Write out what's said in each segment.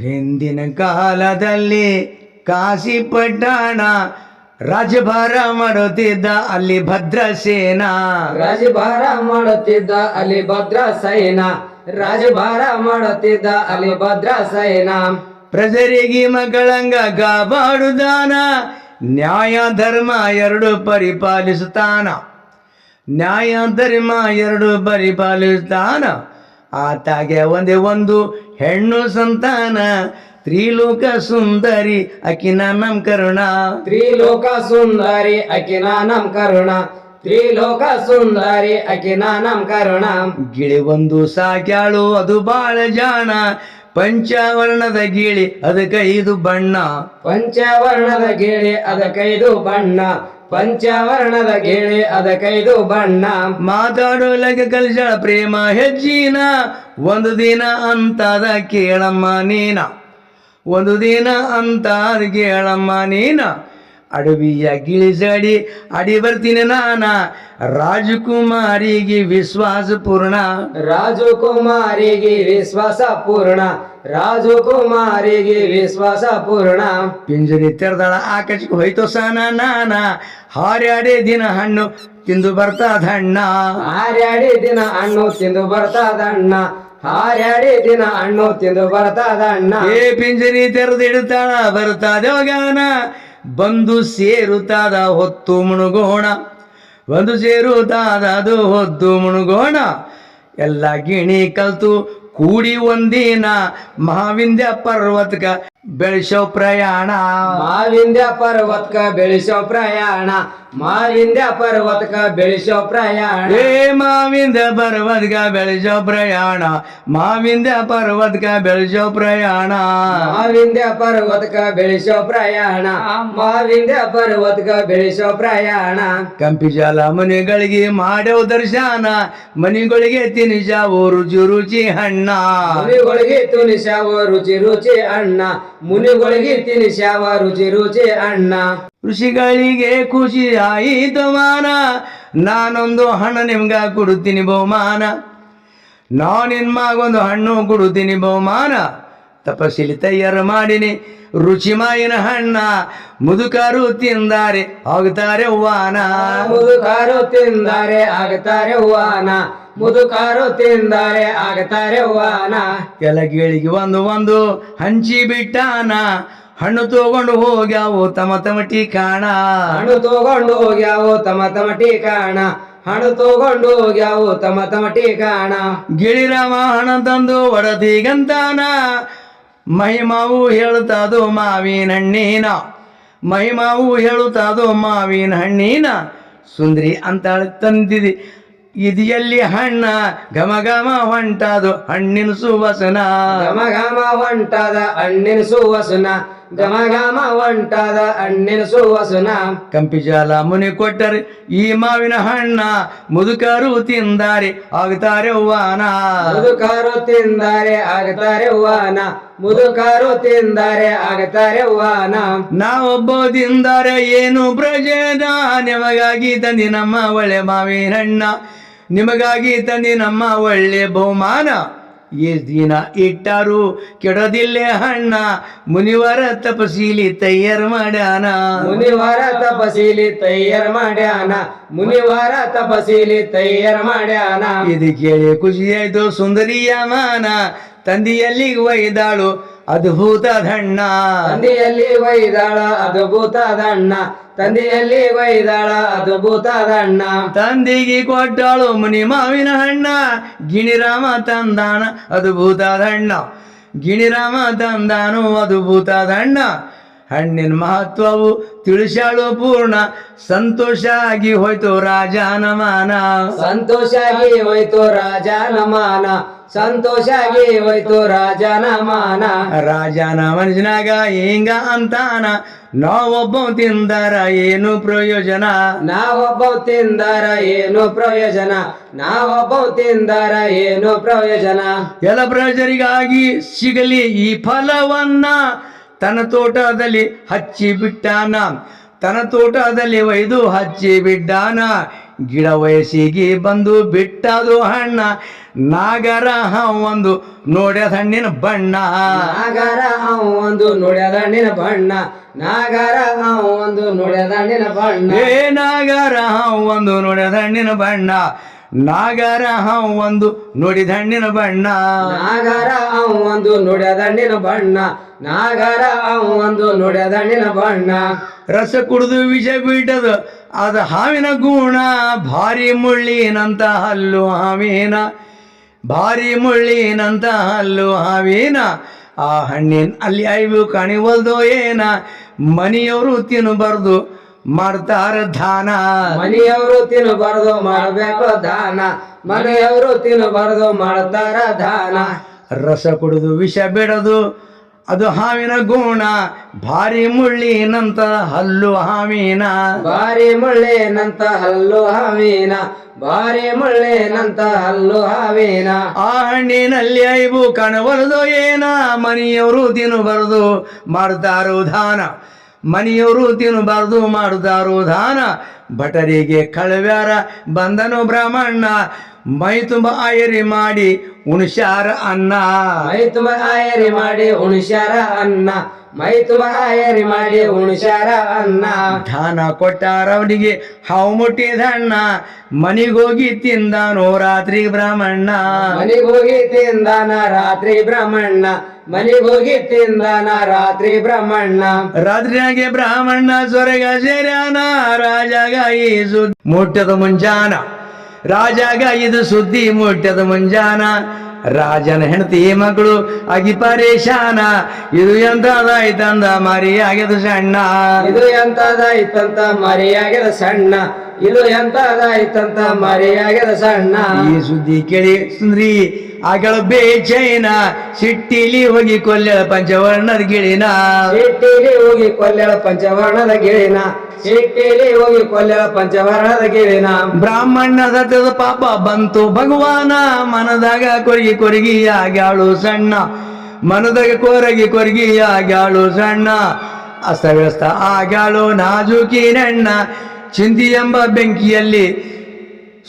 ಹಿಂದಿನ ಕಾಲದಲ್ಲಿ ಕಾಶಿ ಪಟ್ಟಣ ರಾಜಭಾರ ಮಾಡುತ್ತಿದ್ದ ಅಲ್ಲಿ ಭದ್ರಸೇನಾ ರಾಜಭಾರ ಮಾಡುತ್ತಿದ್ದ ಅಲ್ಲಿ ಭದ್ರ ಸೇನಾ. ರಾಜಭಾರ ಮಾಡುತ್ತಿದ್ದ ಅಲ್ಲಿ ಭದ್ರ ಸೇನಾ. ಪ್ರಜರಿಗೆ ಮಗಳಂಗ ಕಾಪಾಡುದಾನ. ನ್ಯಾಯ ಧರ್ಮ ಎರಡು ಪರಿಪಾಲಿಸುತ್ತಾನ. ನ್ಯಾಯ ಧರ್ಮ ಎರಡು ಪರಿಪಾಲಿಸುತ್ತಾನ. ಆತಾಗೆ ಒಂದೇ ಒಂದು ಹೆಣ್ಣು ಸಂತಾನ ತ್ರಿಲೋಕ ಸುಂದರಿ ಅಕಿನ ನಮ್ ಕರುಣ. ತ್ರಿಲೋಕ ಸುಂದರಿ ಅಕಿನ ನಮ್ ಕರುಣ. ತ್ರಿಲೋಕ ಸುಂದರಿ ಅಕಿನ ನಮ್ ಕರುಣ. ಗಿಳಿ ಒಂದು ಸಾಕ್ಯಾಳು ಅದು ಬಾಳ ಜಾಣ. ಪಂಚವರ್ಣದ ಗಿಳಿ ಅದಕ್ಕೆ ಇದು ಬಣ್ಣ. ಪಂಚವರ್ಣದ ಗಿಳಿ ಅದಕ್ಕೈದು ಬಣ್ಣ. ಪಂಚವರ್ಣದ ಅದ ಕೈದು ಬಣ್ಣ. ಮಾತಾಡೋಲಕ್ಕೆ ಕಲಿಸಳ ಪ್ರೇಮ ಹೆಜ್ಜಿನ. ಒಂದು ದಿನ ಅಂತದ ಕೇಳಮ್ಮ ನೀನ. ಒಂದು ದಿನ ಅಂತ ಕೇಳಮ್ಮ ನೀನ. ಅಡವಿಯ ಗಿಳಿಸಡಿ ಅಡಿ ಬರ್ತೀನಿ ನಾನ. ರಾಜಕುಮಾರಿಗೆ ವಿಶ್ವಾಸ ಪೂರ್ಣ. ರಾಜಕುಮಾರಿಗೆ ವಿಶ್ವಾಸ ಪೂರ್ಣ. ರಾಜಕುಮಾರಿಗೆ ವಿಶ್ವಾಸ ಪೂರ್ಣ. ಪಿಂಜರಿ ತೆರೆದಳ ಆಕಾಶಕ್ಕೆ ಹೋಯ್ತು ಸಾನ ನಾನ. ಹಾರ್ಯಾಡೆ ದಿನ ಹಣ್ಣು ತಿಂದು ಬರ್ತದಣ್ಣ ಹಾರ್ಯಾಡಿ ದಿನ ಹಣ್ಣು ತಿಂದು ಬರ್ತದಣ್ಣ ಹಾರ್ಯಾಡಿ ದಿನ ಹಣ್ಣು ತಿಂದು ಬರ್ತದಣ್ಣ ಏ ಪಿಂಜರಿ ತೆರೆದಿಡ್ತಾಳ ಬರುತ್ತದೆ ಗಾನ ಬಂದು ಸೇರುತ್ತಾದ ಹೊತ್ತು ಮುಣುಗೋಣ ಬಂದು ಸೇರುತ್ತಾದ ಅದು ಹೊತ್ತು ಮುಣುಗೋಣ ಎಲ್ಲ ಗಿಣಿ ಕಲ್ತು ಕೂಡಿ ಒಂದಿನ ಮಹಾವಿಂದ್ಯ ಪರ್ವತಕ ಬೆಳೆಸೋ ಪ್ರಯಾಣ. ಮಾವಿಂದ್ಯ ಪರ್ವತ್ಕ ಬೆಳೆಸೋ ಪ್ರಯಾಣ. ಮಾವಿಂದ್ಯ ಪರ್ವತಕ ಬೆಳೆಸೋ ಪ್ರಯಾಣ. ಏ ಮಾವಿಂದ ಪರ್ವತಕ ಬೆಳೆಸೋ ಪ್ರಯಾಣ. ಮಾವಿಂದ ಪರ್ವತಕ ಬೆಳೆಸೋ ಪ್ರಯಾಣ. ಮಾವಿಂದ ಪರ್ವತಕ ಬೆಳೆಸೋ ಪ್ರಯಾಣ. ಮಾವಿಂದ ಪರ್ವತಕ ಬೆಳೆಸೋ ಪ್ರಯಾಣ. ಕಂಪಿಜಾಲ ಮನೆಗಳಿಗೆ ಮಾಡೋ ದರ್ಶನ. ಮನೆಗಳಿಗೆ ತಿನಿಸಾವು ರುಚಿ ರುಚಿ ಹಣ್ಣ ಮುನಿಗಳಿಗೆ ತಿನಿಸಾವು ರುಚಿ ರುಚಿ ಅಣ್ಣ ಮುನಿಗಳಿಗೆ ತಿನಿಸಾವ ರುಚಿ ರುಚಿ ಅಣ್ಣ ಋಷಿಗಳಿಗೆ ಖುಷಿ ಆಯಿತು ಮಾನ. ನಾನೊಂದು ಹಣ್ಣು ನಿಮ್ಗ ಕೊಡುತ್ತೀನಿ ಬಹುಮಾನ. ನಾನು ನಿನ್ ಮಗೊಂದು ಹಣ್ಣು ಕೊಡುತ್ತೀನಿ ಬಹುಮಾನ. ತಪಸ್ಸಿಲಿ ತಯಾರು ಮಾಡಿನಿ. ರುಚಿ ಮಾಯಿನ ಹಣ್ಣ ಮುದುಕರು ತಿಂದಾರೆ ಹೋಗ್ತಾರೆ ಹೂವಾನ ಮುದುಕಾರು ತಿಂದರೆ ವಾನ ಹೂವಾನ ಮುದುಕಾರು ಆಗ್ತಾರೆ ವಾನ ಹೂವಾನ ಕೆಳಗಿಳಿಗೆ ಒಂದು ಒಂದು ಹಂಚಿ ಬಿಟ್ಟಾನ. ಹಣ್ಣು ತಗೊಂಡು ಹೋಗ್ಯಾವು ತಮ ತಮ್ಮ ಟೀಕಾಣ. ಹಣ್ಣು ತಗೊಂಡು ಹೋಗ್ಯಾವು ತಮ ತಮಟಿ ಟೀಕಾಣ. ಹಣ್ಣು ತಗೊಂಡು ಹೋಗ್ಯಾವು ತಮ ತಮ್ಮ ಟೀಕಾಣ. ಗಿಳಿರಾಮ ಹಣ ತಂದು ಒಡದಿಗಂತಾನ ಮಹಿಮಾವು ಹೇಳುತ್ತದು ಮಾವಿನ ಹಣ್ಣಿನ. ಮಹಿಮಾವು ಹೇಳುತ್ತದು ಮಾವಿನ ಹಣ್ಣಿನ. ಸುಂದ್ರಿ ಅಂತ ತಂದಿದಿ. ಇದು ಎಲ್ಲಿ ಹಣ್ಣ ಘಮ ಘಮ ಹೊಂಟಾದು ಹಣ್ಣಿನ ಸುವಸನ. ಘಮ ಘಮ ಹೊಂಟಾದ ಹಣ್ಣಿನ ಸುವಸುನ. ಘಮ ಹೊಂಟದ ಹಣ್ಣಿನ ಸುವಸುನ. ಕಂಪಿಜಾಲ ಮುನಿ ಕೊಟ್ಟರೆ ಈ ಮಾವಿನ ಹಣ್ಣ ಮುದುಕರು ತಿಂದಾರೆ ಆಗ್ತಾರೆ ಹೂವಾನ ಮುದುಕರು ತಿಂದಾರೆ ಆಗ್ತಾರೆ ಹೂವಾನ ಮುದುಕರು ತಿಂದಾರೆ ಆಗ್ತಾರೆ ಹೂವಾನ ನಾವೊಬ್ಬ ತಿಂದಾರೆ ಏನು ಪ್ರಜೇದ ನಿಮಗಾಗಿ ತಂದಿ ನಮ್ಮ ಒಳ್ಳೆ ಮಾವಿನ ಹಣ್ಣ. ನಿಮಗಾಗಿ ತಂದಿ ನಮ್ಮ ಒಳ್ಳೆ ಬಹುಮಾನ. ಈ ದಿನ ಇಟ್ಟಾರು ಕೆಡದಿಲ್ಲ ಹಣ್ಣ ಮುನಿವರ ತಪಸೀಲಿ ತಯಾರು ಮಾಡ್ಯಾನ. ಮುನಿವಾರ ತಪಸೀಲಿ ತಯ್ಯಾರ ಮಾಡ್ಯಾನ. ಮುನಿವಾರ ತಪಸೀಲಿ ತಯ್ಯಾರ ಮಾಡ್ಯಾನ. ಇದು ಕೇಳಿ ಖುಷಿಯಾಯ್ತು ಸುಂದರಿಯ ಮಾನ. ತಂದಿಯಲ್ಲಿ ಒಯ್ದಾಳು. ಅದ್ಭುತ ದಣ್ಣ ತಂದೆಯಲ್ಲಿ ವೈದಾಳ ಅದ್ಭುತ ದಣ್ಣ ತಂದೆಯಲ್ಲಿ ವೈದಾಳ ಅದ್ಭುತ ದಣ್ಣ ತಂದಿಗೆ ಕೊಟ್ಟಾಳು ಮುನಿ ಮಾವಿನ ಹಣ್ಣ ಗಿಣಿರಾಮ ತಂದಾನ ಅದ್ಭುತ ದಣ್ಣ ಗಿಣಿರಾಮ ತಂದಾನು ಅದ್ಭುತ ಹಣ್ಣ ಹಣ್ಣಿನ ಮಹತ್ವವು ತಿಳಿಸಾಳು ಪೂರ್ಣ. ಸಂತೋಷ ಆಗಿ ಹೋಯ್ತು ರಾಜ ನಮಾನ ಸಂತೋಷ ಆಗಿ ಹೋಯ್ತು ರಾಜ ನಮಾನ ಸಂತೋಷ ಆಗಿ ಹೋಯ್ತು ರಾಜನ ಮಾನ ರಾಜನ ಮನಸ್ಸಿನಾಗ ಹಿಂಗ ಅಂತಾನ. ನಾವೊಬ್ಬ ತಿಂದಾರ ಏನು ಪ್ರಯೋಜನ? ನಾವೊಬ್ಬ ತಿಂದಾರ ಏನು ಪ್ರಯೋಜನ? ನಾವೊಬ್ಬ ತಿಂದಾರ ಏನು ಪ್ರಯೋಜನ? ಎಲ್ಲ ಪ್ರಯೋಜನಿಗಾಗಿ ಸಿಗಲಿ ಈ ಫಲವನ್ನ. ತನ್ನ ತೋಟದಲ್ಲಿ ಹಚ್ಚಿ ಬಿಟ್ಟಾನ. ತನ್ನ ತೋಟದಲ್ಲಿ ಒಯ್ದು ಹಚ್ಚಿ ಬಿಟ್ಟಾನ. ಗಿಡ ವಯಸ್ಸಿಗೆ ಬಂದು ಬಿಟ್ಟದು ಹಣ್ಣ. ನಾಗರ ಒಂದು ನೋಡ್ಯದ ಹಣ್ಣಿನ ಬಣ್ಣ. ನಾಗರ ಒಂದು ನೋಡ್ಯದ ಹಣ್ಣಿನ ಬಣ್ಣ. ನಾಗರ ಒಂದು ನೋಡ್ಯದ ಹಣ್ಣಿನ ಬಣ್ಣ. ಏ ನಾಗರ ಒಂದು ನೋಡ್ಯದ ಹಣ್ಣಿನ ಬಣ್ಣ. ನಾಗರ ಒಂದು ನೋಡಿದ ಹಣ್ಣಿನ ಬಣ್ಣ. ನಾಗರ ಒಂದು ನುಡ್ಯದ ಹಣ್ಣಿನ ಬಣ್ಣ. ನಾಗರ ಒಂದು ನುಡ್ಯದ ಹಣ್ಣಿನ ಬಣ್ಣ. ರಸ ಕುಡಿದು ವಿಷ ಬಿಟ್ಟದು ಅದು ಹಾವಿನ ಗುಣ. ಭಾರಿ ಮುಳ್ಳಿನಂತ ಹಲ್ಲು ಹಾವಿನ ಭಾರಿ ಮುಳ್ಳಿನಂತ ಹಲ್ಲು ಹಾವಿನ. ಆ ಹಣ್ಣಿನ ಅಲ್ಲಿ ಐವು ಕಾಣಿವಲ್ದೋ ಏನ ಮನೆಯವರು ತಿನ್ನಬಾರ್ದು. ಮಾಡ್ತಾರ ದಾನ. ಮನೆಯವರು ತಿನ್ನಬಾರ್ದು ಮಾಡಬೇಕು ದಾನ. ಮನೆಯವರು ತಿನ್ನಬಾರ್ದು ಮಾಡ್ತಾರ ದಾನ. ರಸ ಕುಡಿದು ವಿಷ ಬಿಡದು ಅದು ಹಾವಿನ ಗುಣ. ಭಾರಿ ಮುಳ್ಳಿನಂತ ಹಲ್ಲು ಹಾವಿನ. ಬಾರಿ ಮುಳ್ಳಿನಂತ ಹಲ್ಲು ಹಾವಿನ. ಬಾರಿ ಮುಳ್ಳಿನಂತ ಹಲ್ಲು ಹಾವಿನ. ಆ ಹಣ್ಣಿನಲ್ಲಿ ಐಬು ಕಾಣಬಾರದು ಏನ? ಮನೆಯವರು ತಿನ್ನಬಾರದು ಮಾಡ್ತಾರು ದಾನ. ಮನೆಯವರು ತಿನ್ನಬಾರ್ದು ಮಾಡುದಾರು ದಾನ. ಭಟರಿಗೆ ಕಳವ್ಯಾರ ಬಂದನು ಬ್ರಾಹ್ಮಣ. ಮೈ ತುಂಬ ಆಯರಿ ಮಾಡಿ ಉಣಸ್ಯಾರ ಅನ್ನ. ಮೈ ತುಂಬ ಆಯರಿ ಮಾಡಿ ಹುಣಶಾರ ಅನ್ನ. ಮೈ ತುಂಬ ಆಯರಿ ಮಾಡಿ ಹುಣಶಾರ ಅನ್ನ. ದಾನ ಕೊಟ್ಟಾರ ಅವನಿಗೆ ಹಾವು ಮುಟ್ಟಿದ ಅಣ್ಣ ಮನಿಗೋಗಿ ತಿಂದಾನೋ ರಾತ್ರಿ ಬ್ರಾಹ್ಮಣ ಮನಿಗೋಗಿ ತಿಂದಾನ ರಾತ್ರಿ ಬ್ರಾಹ್ಮಣ್ಣ. ಮನಿಗೋಗಿ ತಿಂದಾನ ರಾತ್ರಿ ಬ್ರಹ್ಮಣ್ಣ. ರಾತ್ರಿಯಾಗೆ ಬ್ರಾಹ್ಮಣ ಸ್ವರ್ಗ ಸೇರ್ಯಾನ. ರಾಜಗ ಈ ಸುದ್ದಿ ಮುಟ್ಟದ ಮುಂಜಾನ. ರಾಜಾಗ ಇದು ಸುದ್ದಿ ಮುಟ್ಟದ ಮುಂಜಾನ. ರಾಜನ ಹೆಂಡತಿ ಮಗಳು ಅಗಿ ಪರೇಶಾನ. ಇದು ಎಂತದಾಯ್ತಂದ ಮರಿ ಆಗ್ಯದ ಸಣ್ಣ. ಇದು ಎಂತದಾಯ್ತಂತ ಮರಿಯಾಗ್ಯದ ಸಣ್ಣ. ಇದು ಎಂತದಾಯ್ತಂತ ಮರಿಯಾಗ್ಯದ ಸಣ್ಣ. ಈ ಸುದ್ದಿ ಕೇಳಿ ಸುಂದ್ರಿ. ಆಗಳ ಬೇಚೈನ ಸಿಟ್ಟಿಲಿ ಹೋಗಿ ಕೊಲ್ಲೆಳ ಪಂಚವರ್ಣದ ಗಿಳಿನ. ಸಿಟ್ಟಿಲಿ ಹೋಗಿ ಕೊಲ್ಲೆಳ ಪಂಚವರ್ಣದ ಗಿಳಿನ. ಸಿಟ್ಟಿಲಿ ಹೋಗಿ ಕೊಲ್ಲೆಳ ಪಂಚವರ್ಣದ ಗಿಳಿನ. ಬ್ರಾಹ್ಮಣ ಸತ್ಯದ ಪಾಪ ಬಂತು ಭಗವಾನ. ಮನದಾಗ ಕೊರಗಿ ಕೊರಗಿ ಆಗ್ಯಾಳು ಸಣ್ಣ. ಮನದಾಗ ಕೊರಗಿ ಕೊರಗಿ ಆಗ್ಯಾಳು ಸಣ್ಣ. ಅಸ್ತವ್ಯಸ್ತ ಆಗ್ಯಾಳು ನಾಜುಕಿ ನಣ್ಣ. ಚಿಂತಿ ಎಂಬ ಬೆಂಕಿಯಲ್ಲಿ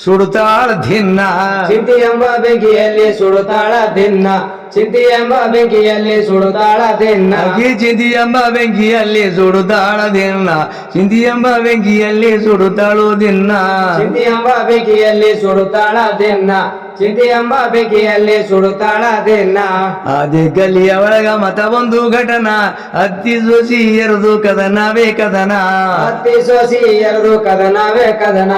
ಸುಡುತ್ತಾಳ ದಿನ್ನ. ಚಿಂತಿ ಎಂಬ ಬೆಂಕಿಯಲ್ಲಿ ಸುಡುತ್ತಾಳ ದಿನ್ನ. ಚಿಂತಿ ಎಂಬ ಬೆಂಕಿಯಲ್ಲಿ ಸುಡುತ್ತಾಳ ದಿನ್ನ. ಅಗಿ ಚಿಂತಿ ಎಂಬ ಬೆಂಕಿಯಲ್ಲಿ ಸುಡುತ್ತಾಳ ದಿನ್ನ. ಚಿಂತಿ ಎಂಬ ಬೆಂಕಿಯಲ್ಲಿ ಸುಡುತ್ತಾಳು ದಿನ್ನ. ಚಿಂತಿ ಎಂಬ ಬೆಂಕಿಯಲ್ಲಿ ಸುಡುತ್ತಾಳ ದಿನ್ನ. ಚಿಂತಿ ಎಂಬ ಬೆಂಕಿಯಲ್ಲಿ ಸುಡುತ್ತಾಳ ದಿನ್ನ. ಅದೇ ಗಲಿಯ ಒಳಗ ಮತ ಒಂದು ಘಟನ. ಅತ್ತಿ ಸೋಸಿ ಎರದು ಕದನವೇ ಕದನ. ಅತ್ತಿ ಸೋಸಿ ಎರಡು ಕದನವೇ ಕದನ.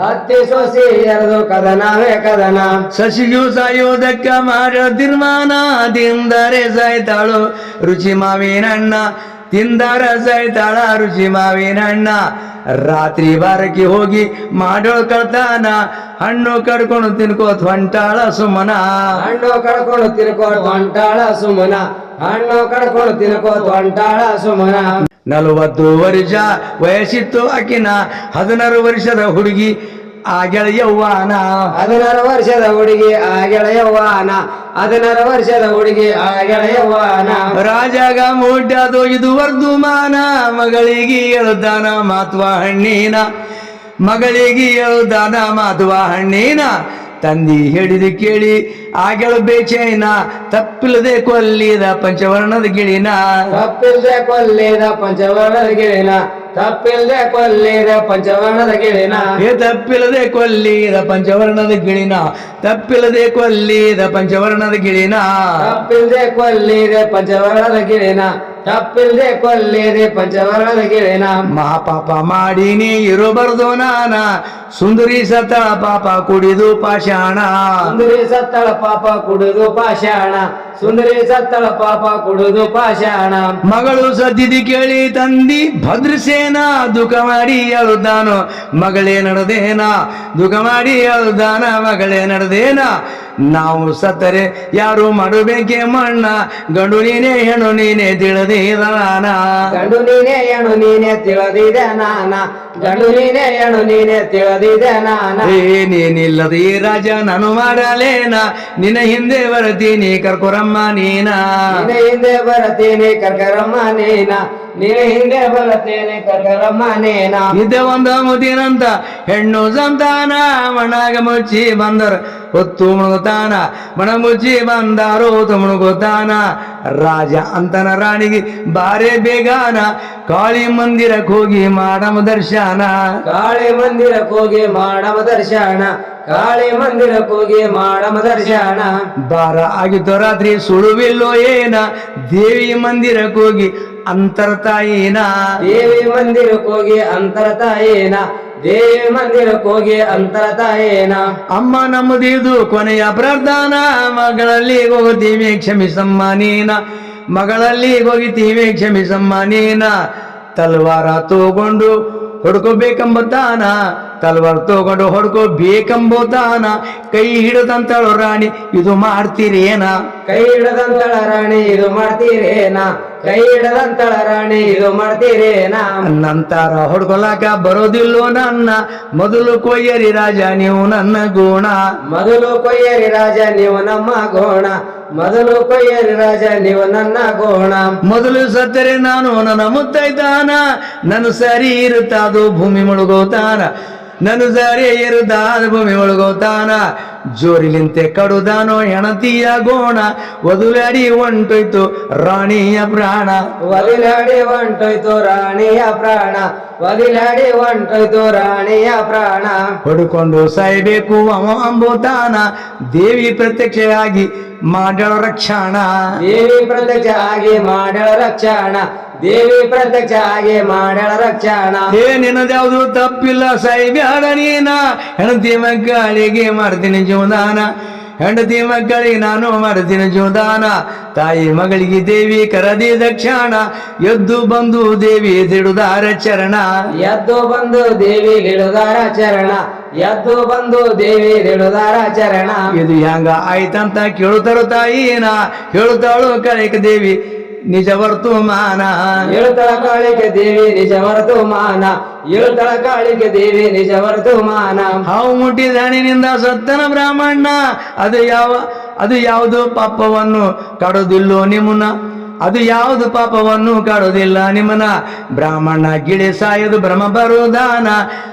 ಹತ್ತಿ ಸೊಸಿ ಎರಡು ಕದನವೇ ಕದನ. ಸಸಿಗೂ ಸಾಯೋದಕ್ಕ ಮಾಡೋ ತೀರ್ಮಾನ ತಿಂದರೆ ಸಾಯ್ತಾಳು ರುಚಿ ಮಾವಿನಣ್ಣ ತಿಂದರ ಸಾಯ್ತಾಳ ರುಚಿ ಮಾವಿನಣ್ಣ. ರಾತ್ರಿ ಬಾರಕ್ಕೆ ಹೋಗಿ ಮಾಡೋಳ್ ಕಳ್ತಾನ ಹಣ್ಣು ಕಡ್ಕೊಂಡು ತಿನ್ಕೋ ಹೊಂಟಾಳ ಸುಮನ. ಹಣ್ಣು ಕಡ್ಕೊಂಡು ತಿನ್ಕೋ ಹೊಂಟಾಳ ಸುಮನ. ಹಣ್ಣು ಕಡ್ಕೊಂಡು ತಿನ್ಕೋ ಹೊಂಟಾಳ ಸುಮನ. ನಲವತ್ತು ವರ್ಷ ವಯಸ್ಸಿತ್ತು ಆಕಿನ. ಹದಿನಾರು ವರ್ಷದ ಹುಡುಗಿ ಆ ಗೆಳೆಯವ್ವಾನ ಹದಿನಾರು ವರ್ಷದ ಹುಡುಗಿ ಆ ಗೆಳೆಯವ್ವಾನ ಹದಿನಾರು ವರ್ಷದ ಹುಡುಗಿ ಆ ಗೆಳೆಯವ್ವಾನ ರಾಜಾಗ ಮುಡ್ಡದು ಇದು ವರ್ಧುಮಾನ. ಮಗಳಿಗೆ ಹೇಳುದಾನ ಮಾತ್ವ ಹಣ್ಣಿನ. ಮಗಳಿಗೆ ಹೇಳುದಾನ ಮಾತ್ವ ಹಣ್ಣಿನ. ತಂದಿ ಹೇಳಿದ ಕೇಳಿ ಆಗೆಳು ಬೇಚೈನ ತಪ್ಪಿಲ್ಲದೆ ಕೊಲ್ಲಿದ ಪಂಚವರ್ಣದ ಗಿಳಿನ. ತಪ್ಪಿಲ್ಲದೆ ಕೊಲ್ಲಿದ ಪಂಚವರ್ಣದ ಗಿಳಿನ ತಪ್ಪಿಲ್ಲದೆ ಕೊಲ್ಲಿದ ಪಂಚವರ್ಣದ ಗಿಳಿನ. ಏ ತಪ್ಪಿಲ್ಲದೆ ಕೊಲ್ಲಿದ ಪಂಚವರ್ಣದ ಗಿಳಿನ ತಪ್ಪಿಲ್ಲದೆ ಕೊಲ್ಲಿದ ಪಂಚವರ್ಣದ ಗಿಳಿನ. ತಪ್ಪಿಲ್ಲದೆ ಕೊಲ್ಲಿದ ಪಂಚವರ್ಣದ ಗಿಳಿನ ತಪ್ಪಿಲ್ದೆ ಕೊಲ್ಲಿದೆ ಪಂಚವರ್ಣದ ಗಿಳಿನ ಮಹಾಪಾಪ ಮಾಡಿನಿ ಇರಬಾರ್ದು ನಾನ. ಸುಂದರಿ ಸತ್ತಳ ಪಾಪ ಕುಡಿದು ಪಾಷಾಣ. ಸುಂದರಿ ಸತ್ತಳ ಪಾಪ ಕುಡಿದು ಪಾಷಾಣ. ಸುಂದರಿ ಸತ್ತಳ ಪಾಪ ಕುಡಿದು ಪಾಷಾಣ. ಮಗಳು ಸದ್ದಿದಿ ಕೇಳಿ ತಂದಿ ಭದ್ರಸೇನ ದುಃಖ ಮಾಡಿ ಅಳುದಾನು. ಮಗಳೇ ನಡೆದೇನ? ದುಃಖ ಮಾಡಿ ಅಳುದಾನ ಮಗಳೇ ನಡೆದೇನ? ನಾವು ಸತ್ತರೆ ಯಾರು ಮಾಡಬೇಕೆ ಮಣ್ಣ? ಗಂಡು ನೀನೇ, ಹೆಣ್ಣು ನೀನೇ ತಿಳಿದಿದ ನಾನಾ. ಗಂಡು ನೀನೇ, ಹೆಣ್ಣು ನೀನೇ ತಿಳಿದಿದೆ ನಾನ. ಗಂಡು ನೀನೆ ಹೆಣ್ಣು ನೀನೆ ತಿಳಿದಿದೆ ನಾನ. ನೀನಿಲ್ಲದ ಈ ರಾಜ ನಾನು ಮಾಡಲೇನ? ನಿನ್ನ ಹಿಂದೆ ಬರತೀನಿ ಕರ್ಕೊರಮ್ಮ ನೀನ? ನಿನ್ನ ಹಿಂದೆ ಬರತೀನಿ ಕರ್ಕರಮ್ಮ ನೀನ? ನಿನ್ನ ಹಿಂದೆ ಬರತೇನೆ ಕರ್ಕರಮ್ಮ ನೀನ? ಇದೆ ಒಂದ ಮುದಿನಂತ ಹೆಣ್ಣು ಸಂತಾನ ಮಣಾಗ ಮುಚ್ಚಿ ಬಂದರು ಹೊತ್ತು ಮುಣಗುತ್ತಾನ ಮಣ ಮುಚ್ಚಿ ಬಂದರು ಹೊತ್ತು ಮುಳುಗುತ್ತಾನ ರಾಜ ಅಂತನ ರಾಣಿಗೆ ಬಾರೆ ಬೇಗಾನ ಕಾಳಿ ಮಂದಿರಕ್ಕೆ ಹೋಗಿ ಮಾಡಮ ದರ್ಶನ. ಕಾಳಿ ಮಂದಿರಕ್ಕೆ ಹೋಗಿ ಮಾಡಮ ದರ್ಶನ ಕಾಳಿ ಮಂದಿರಕ್ಕೆ ಹೋಗಿ ಮಾಡಮ ದರ್ಶನ. ಬಾರ ಆಗಿತ್ತು ರಾತ್ರಿ ಸುಳುವಿಲ್ಲೋ ಏನ ದೇವಿ ಮಂದಿರಕ್ಕೆ ಹೋಗಿ ಅಂತರ್ತಾಯಿನ ದೇವಿ ಮಂದಿರಕ್ಕೆ ಹೋಗಿ ಅಂತರ ತಾಯೇನ. ದೇವಿ ಮಂದಿರಕ್ಕೆ ಹೋಗಿ ಅಂತರ ತಾಯೇನ? ಅಮ್ಮ ನಮ್ಮದಿದು ಕೊನೆಯ ಪ್ರಾರ್ಥನ, ಮಗಳಲ್ಲಿ ಹೋಗುತ್ತೀವಿ, ಕ್ಷಮಿಸಮ್ಮ ನೀನ. ಮಗಳಲ್ಲಿ ಹೋಗಿತೀವಿ ಕ್ಷಮಿಸಮ್ಮ ನೀನ. ತಲ್ವಾರ ತಗೊಂಡು ಹೊಡ್ಕೋಬೇಕೆಂಬುತ್ತಾನ ತಲ್ವಾರ ತಗೊಂಡು ಹೊಡ್ಕೋಬೇಕೆಂಬುತ್ತಾನ ಕೈ ಹಿಡದಂತಳು ರಾಣಿ ಇದು ಮಾಡ್ತೀರೇನ? ಕೈ ಹಿಡದಂತಳ ರಾಣಿ ಇದು ಮಾಡ್ತೀರೇನ? ಕೈ ಹಿಡದಂತಳ ರಾಣಿ ಇದು ಮಾಡ್ತೀರೇನ? ನಂತರ ಹೊಡ್ಕೊಳಕ ಬರೋದಿಲ್ಲೋ ನನ್ನ. ಮೊದಲು ಕೊಯ್ಯರಿ ರಾಜ ನೀವು ನನ್ನ ಗೋಣ. ಮೊದಲು ಕೊಯ್ಯರಿ ರಾಜ ನೀವು ನಮ್ಮ ಗೋಣ. ಮೊದಲು ಕೊಯ್ಯರಿ ರಾಜ ನೀವು ನನ್ನ ಗೋಣ. ಮೊದಲು ಸತ್ತರೆ ನಾನು ನನ್ನ ಮುತ್ತೈತಾನ ನನ್ನ ಸರಿ ಇರುತ್ತಾದು ಭೂಮಿ ಮುಳುಗೋತಾನ. ನನ್ನ ಸಾರಿ ಇರುತ್ತಾದ ಭೂಮಿ ಒಳಗೋತಾನ. ಜೋರಿಲಿಂತೆ ಕಡುದಾನೋ ಹೆಣತಿಯ ಗೋಣ. ವದುಲಾಡಿ ಹೊಂಟೋಯ್ತು ರಾಣಿಯ ಪ್ರಾಣ. ಒದಿಲಾಡಿ ಹೊಂಟೋಯ್ತು ರಾಣಿಯ ಪ್ರಾಣ. ಒದಿಲಾಡಿ ಹೊಂಟೋಯ್ತು ರಾಣಿಯ ಪ್ರಾಣ. ಹೊಡ್ಕೊಂಡು ಸಾಯ್ಬೇಕು ಅಂಬೋತಾನ. ದೇವಿ ಪ್ರತ್ಯಕ್ಷವಾಗಿ ಮಾಡಳ ರಕ್ಷಣ. ದೇವಿ ಪ್ರತ್ಯಕ್ಷ ಆಗಿ ಮಾಡಳ ರಕ್ಷಣ. ದೇವಿ ಪ್ರತ್ಯಕ್ಷ ಹಾಗೆ ಮಾಡಳ ರಕ್ಷಣ. ಏ ನಿನ್ನದ್ಯಾವುದು ತಪ್ಪಿಲ್ಲ ಸೈಬ್ಯಾಡ ನೀನ. ಹೆಂಡತಿ ಮಕ್ಕಳಿಗೆ ಮಾಡ್ತೀನಿ ಜೀವದಾನ. ಹೆಂಡತಿ ಮಕ್ಕಳಿಗೆ ನಾನು ಮಾಡ್ತೀನಿ ಜೋದಾನ ತಾಯಿ ಮಗಳಿಗೆ ದೇವಿ ಕರದಿ ದಕ್ಷಾಣ. ಎದ್ದು ಬಂದು ದೇವಿ ದಿಡುದಾರ ಚರಣ. ಎದ್ದು ಬಂದು ದೇವಿ ಲಿಡುದಾರ ಚರಣ. ಎದ್ದು ಬಂದು ದೇವಿ ದಿಡುದಾರ ಚರಣ. ಇದು ಹೆಂಗ ಆಯ್ತಂತ ಕೇಳುತ್ತಾರು ತಾಯಿನ. ಹೇಳುತ್ತಾಳು ಕಳಿಕ ದೇವಿ. ನಿಜ ವರ್ತುಮಾನ ಏಳುತ್ತಳ ಕಾಳಿಗೆ ದೇವಿ ನಿಜ ವರ್ತಮಾನ ಏಳುತ್ತಳ ಕಾಳಿಗೆ ದೇವಿ ನಿಜ ವರ್ತಮಾನ ಹಾವು ಮುಟ್ಟಿದಾಣಿನಿಂದ ಸತ್ತನ ಬ್ರಾಹ್ಮಣ ಅದು ಯಾವ ಅದು ಯಾವುದು ಪಾಪವನ್ನು ಕಾಡೋದಿಲ್ಲೋ ನಿಮ್ಮನ್ನ. ಅದು ಯಾವುದು ಪಾಪವನ್ನು ಕಾಡೋದಿಲ್ಲ ನಿಮ್ಮನ ಬ್ರಾಹ್ಮಣ ಗಿಳಿ ಸಾಯದು ಭ್ರಮ ಬರುದಾನ.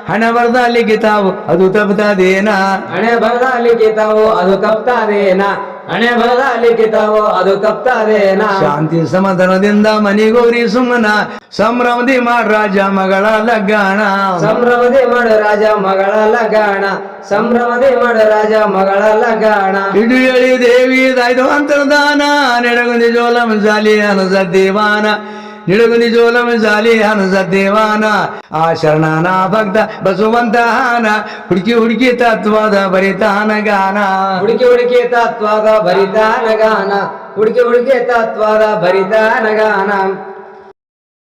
ಹಣ ಬರದ ಲಿಖಿತಾವು ಅದು ತಪ್ಪದೇನ ಹಣೆ ಬರದ ಲಿಖಿತವು ಅದು ತಪ್ತಾದೇನ. ಹಣೆ ಬರದ ಲಿಖಿತವೋ ಅದು ತಪ್ತಾದೇನ ಶಾಂತಿ ಸಮಾಧಾನದಿಂದ ಮನಿಗೋರಿ ಸುಮ್ಮನ ಸಂಭ್ರಮದಿ ಮಾಡ ರಾಜ ಮಗಳ ಲಗ್ಗಾಣ. ಸಂಭ್ರಮದಿ ಮಾಡ ರಾಜ ಮಗಳ ಲಗಾಣ ಸಂಭ್ರಮದಿ ಮಾಡ ರಾಜ ಮಗಳ ಲಗಾಣ ಇಡು ಹೇಳಿ ದೇವಿ ದಾಯ್ದು ಅಂತರ್ದಾನ ನೆಡಗುಂದಿ ಜೋಲಂ ಜಾಲಿ ಅನುಸ ದೇವಾನ. ನಿಡಗುಂದಿ ಜೋಲಂ ಜಾಲಿ ಅನಸ ದೇವಾನ ಆ ಶರಣನ ಭಕ್ತ ಬಸವಂತಹಾನ ಹುಡುಕಿ ಹುಡುಕಿ ತತ್ವದ ಬರಿತಾನ ಗಾನ ಹುಡುಕಿ ಹುಡುಕಿ ತತ್ವದ ಭರಿತಾನ ಗಾನ ಹುಡುಕಿ ಹುಡುಕಿ ತತ್ವದ ಭರಿತಾನ ಗಾನ